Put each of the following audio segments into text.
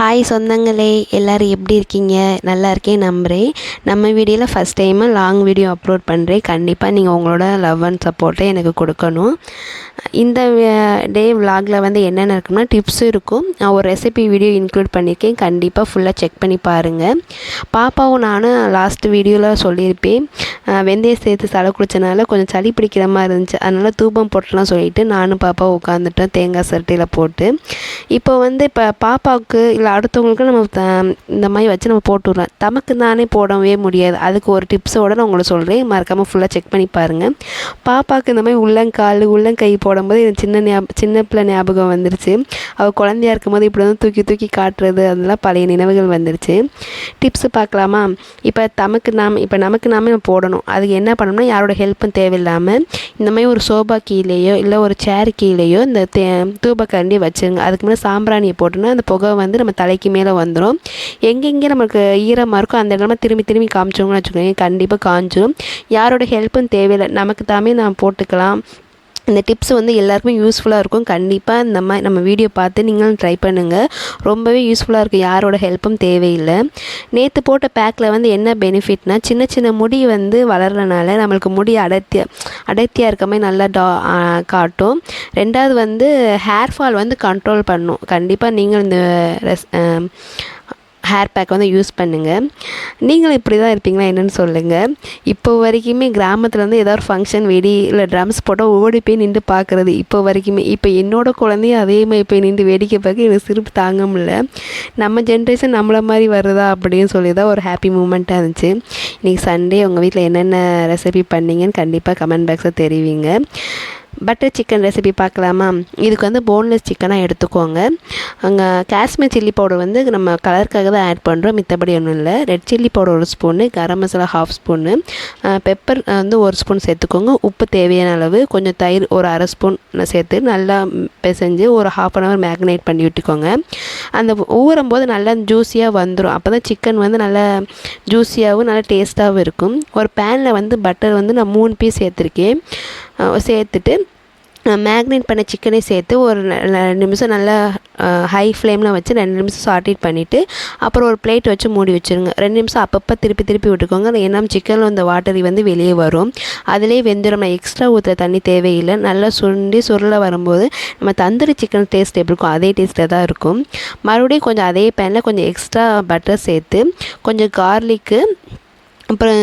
Hi சொந்தங்களே. எல்லோரும் எப்படி இருக்கீங்க? நல்லா இருக்கேன் நம்புகிறேன் நம்ம வீடியோவில் first time long video upload பண்ணுறேன் கண்டிப்பாக நீங்கள் உங்களோட லவ் அண்ட் சப்போர்ட்டை எனக்கு கொடுக்கணும். இந்த டே விலாகில் வந்து என்னென்ன இருக்கும்னா டிப்ஸும் இருக்கும். நான் ஒரு ரெசிபி வீடியோ இன்க்ளூட் பண்ணியிருக்கேன் கண்டிப்பாக ஃபுல்லாக செக் பண்ணி பாருங்கள் பாப்பாவும் நானும் லாஸ்ட் வீடியோவில் சொல்லியிருப்பேன். வெந்தயம் சேர்த்து சளை குடித்தனால கொஞ்சம் சளி பிடிக்கிற மாதிரி இருந்துச்சு. அதனால் தூபம் போட்டலாம் சொல்லிவிட்டு நானும் பாப்பா உட்காந்துட்டோம் தேங்காய் சட்டையில் போட்டு. இப்போ வந்து இப்போ பாப்பாவுக்கு இல்லை அடுத்தவங்களுக்கு நம்ம த இந்த மாதிரி வச்சு நம்ம போட்டு விட்றோம் தமக்கு தானே போடவே முடியாது. அதுக்கு ஒரு டிப்ஸோடு நான் உங்களுக்கு சொல்கிறேன் மறக்காமல் ஃபுல்லாக செக் பண்ணி பாருங்கள் பாப்பாவுக்கு இந்த மாதிரி உள்ளங்கால் உள்ளங்கை போட போடும்போது எனக்கு சின்ன ஞாபகம் சின்ன பிள்ளை ஞாபகம் வந்துருச்சு. அவள் குழந்தையா இருக்கும்போது இப்படி வந்து தூக்கி தூக்கி காட்டுறது அதெல்லாம் பழைய நினைவுகள் வந்துருச்சு. டிப்ஸு பார்க்கலாமா? இப்போ தமக்கு நாம் இப்போ நமக்கு நாமே போடணும். அதுக்கு என்ன பண்ணணும்னா யாரோட ஹெல்ப்பும் தேவையில்லாமல் இந்த மாதிரி ஒரு சோபா கீழேயோ இல்லை ஒரு சேர் கீழேயோ இந்த தே தூபக்கரண்டி வச்சுருங்க. அதுக்கு மேலே சாம்பிராணியை போட்டோன்னா அந்த புகை வந்து நம்ம தலைக்கு மேலே வந்துடும் எங்கெங்கே நமக்கு ஈரமாக இருக்கோ அந்த இடமா திரும்பி திரும்பி காமிச்சோங்கன்னு வச்சுக்கோங்க கண்டிப்பாக காஞ்சிடும் யாரோட ஹெல்ப்பும் தேவையில்லை நமக்கு தாமே நாம் போட்டுக்கலாம். இந்த டிப்ஸ் வந்து எல்லாருக்குமே யூஸ்ஃபுல்லாக இருக்கும். கண்டிப்பாக இந்த மாதிரி நம்ம வீடியோ பார்த்து நீங்களும் ட்ரை பண்ணுங்கள் ரொம்பவே யூஸ்ஃபுல்லாக இருக்கும் யாரோட ஹெல்ப்பும் தேவையில்லை. நேற்று போட்ட பேக்கில் வந்து என்ன பெனிஃபிட்னா சின்ன சின்ன முடி வந்து வளர்றனால நம்மளுக்கு முடி அடர்த்தியாக அடர்த்தியாக இருக்க மாதிரி நல்லா டா காட்டும். ரெண்டாவது வந்து ஹேர் ஃபால் வந்து கண்ட்ரோல் பண்ணும். கண்டிப்பாக நீங்கள் இந்த ரெஸ் ஹேர் பேக் வந்து யூஸ் பண்ணுங்கள் நீங்களும் இப்படி தான் இருப்பீங்களா என்னென்னு சொல்லுங்கள் இப்போ வரைக்குமே கிராமத்தில் வந்து ஏதாவது ஒரு ஃபங்க்ஷன் வெடி இல்லை ட்ரம்ஸ் போட்டால் ஓடி போய் நின்று பார்க்குறது இப்போ வரைக்குமே இப்போ என்னோடய குழந்தையும் அதே மாதிரி போய் நின்று வேடிக்கை பார்க்க எனக்கு சிரிப்பு தாங்க முடியல. நம்ம ஜென்ரேஷன் நம்மளை மாதிரி வருதா அப்படின்னு சொல்லி தான் ஒரு ஹாப்பி மூமெண்ட்டாக இருந்துச்சு. இன்றைக்கி சண்டே உங்கள் வீட்டில் என்னென்ன ரெசிபி பண்ணீங்கன்னு கண்டிப்பாக கமெண்ட் பாக்ஸை தெரிவிங்க. பட்டர் சிக்கன் ரெசிபி பார்க்கலாமா? இதுக்கு வந்து போன்லெஸ் சிக்கனாக எடுத்துக்கோங்க. அங்கே காஷ்மீர் சில்லி பவுடர் வந்து நம்ம கலருக்காக தான் ஆட் பண்ணுறோம் மித்தபடி ஒன்றும் இல்லை. ரெட் சில்லி பவுடர் ஒரு spoon garam masala half spoon pepper வந்து ஒரு ஸ்பூன் சேர்த்துக்கோங்க. உப்பு தேவையான அளவு கொஞ்சம் தயிர் ஒரு அரை ஸ்பூன் சேர்த்து நல்லா பிசைஞ்சு ஒரு ஹாஃப் அன் ஹவர் மேக்னேட் பண்ணி விட்டுக்கோங்க. அந்த ஊறும் போது நல்லா ஜூஸியாக வந்துடும் அப்போ தான் சிக்கன் வந்து நல்லா ஜூஸியாகவும் நல்லா டேஸ்ட்டாகவும் இருக்கும். ஒரு பேனில் வந்து பட்டர் வந்து நான் மூணு பீஸ் சேர்த்துருக்கேன். சேர்த்துட்டு மேக்னேட் பண்ண சிக்கனை சேர்த்து ஒரு ரெண்டு நிமிஷம் நல்லா ஹை ஃப்ளேமில் வச்சு ரெண்டு நிமிஷம் சாட்டிட் பண்ணிவிட்டு அப்புறம் ஒரு பிளேட் வச்சு மூடி வச்சுருங்க. ரெண்டு நிமிஷம் அப்பப்போ திருப்பி திருப்பி விட்டுக்கோங்க. ஏன்னா சிக்கனில் அந்த வாட்டரி வந்து வெளியே வரும். அதிலே வெந்துடும் நம்ம எக்ஸ்ட்ரா ஊற்றுற தண்ணி தேவையில்லை. நல்லா சுண்டி சுருள வரும்போது நம்ம தந்தூரி சிக்கன் டேஸ்ட் எப்படி இருக்கும் அதே டேஸ்ட்டில் தான் இருக்கும். மறுபடியும் கொஞ்சம் அதே பேனில் கொஞ்சம் எக்ஸ்ட்ரா பட்டர் சேர்த்து கொஞ்சம் கார்லிக்கு அப்புறம்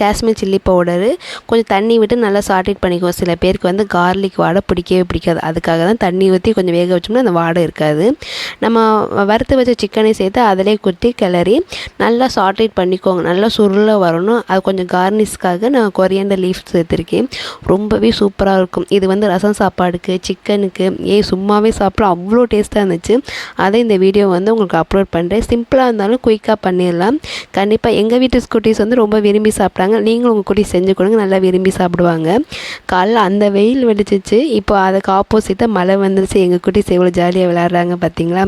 காஷ்மீர் சில்லி பவுடரு. கொஞ்சம் தண்ணி விட்டு நல்லா சாட்டிட் பண்ணிக்குவோம் சில பேருக்கு வந்து கார்லிக் வாடை பிடிக்கவே பிடிக்காது. அதுக்காக தான் தண்ணி ஊற்றி கொஞ்சம் வேக வச்சோம்னா அந்த வாடை இருக்காது. நம்ம வறுத்து வச்ச சிக்கனை சேர்த்து அதிலே குத்தி கிளறி நல்லா சாட்டிட் பண்ணிக்கோங்க. நல்லா சுருள வரணும். அது கொஞ்சம் கார்னிஷ்காக நான் கொரியண்டர் லீஃப் சேர்த்துருக்கேன். ரொம்பவே சூப்பராக இருக்கும். இது வந்து ரசம் சாப்பாடுக்கு சிக்கனுக்கு ஏ சும்மாவே சாப்பிட அவ்வளோ டேஸ்ட்டாக இருந்துச்சு. அதை இந்த வீடியோ வந்து உங்களுக்கு அப்லோட் பண்ணுறேன் சிம்பிளாக இருந்தாலும் குயிக்காக பண்ணிடலாம். கண்டிப்பாக எங்கள் வீட்டு ஸ்கூட்டிஸ் வந்து ரொம்ப விரும்பி சாப்பிட்டாங்க. நீங்களும் உங்கள் கூட்டி செஞ்சு கொடுங்க. நல்லா விரும்பி சாப்பிடுவாங்க. காலைல அந்த வெயில் வெடிச்சிச்சு. இப்போ அதுக்கு ஆப்போசிட்டாக மழை வந்துருச்சு. எங்கள் குட்டிஸ் எவ்வளோ ஜாலியாக விளாட்றாங்க பார்த்தீங்களா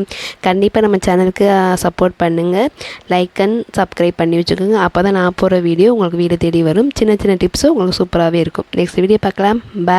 கண்டிப்பாக நம்ம சேனலுக்கு சப்போர்ட் பண்ணுங்கள் லைக் அண்ட் சப்ஸ்கிரைப் பண்ணி வச்சுக்கோங்க. அப்போ தான் நான் போகிற வீடியோ உங்களுக்கு வீடு தேடி வரும். சின்ன சின்ன டிப்ஸும் உங்களுக்கு சூப்பராகவே இருக்கும். நெக்ஸ்ட் வீடியோ பார்க்கலாம். பாய்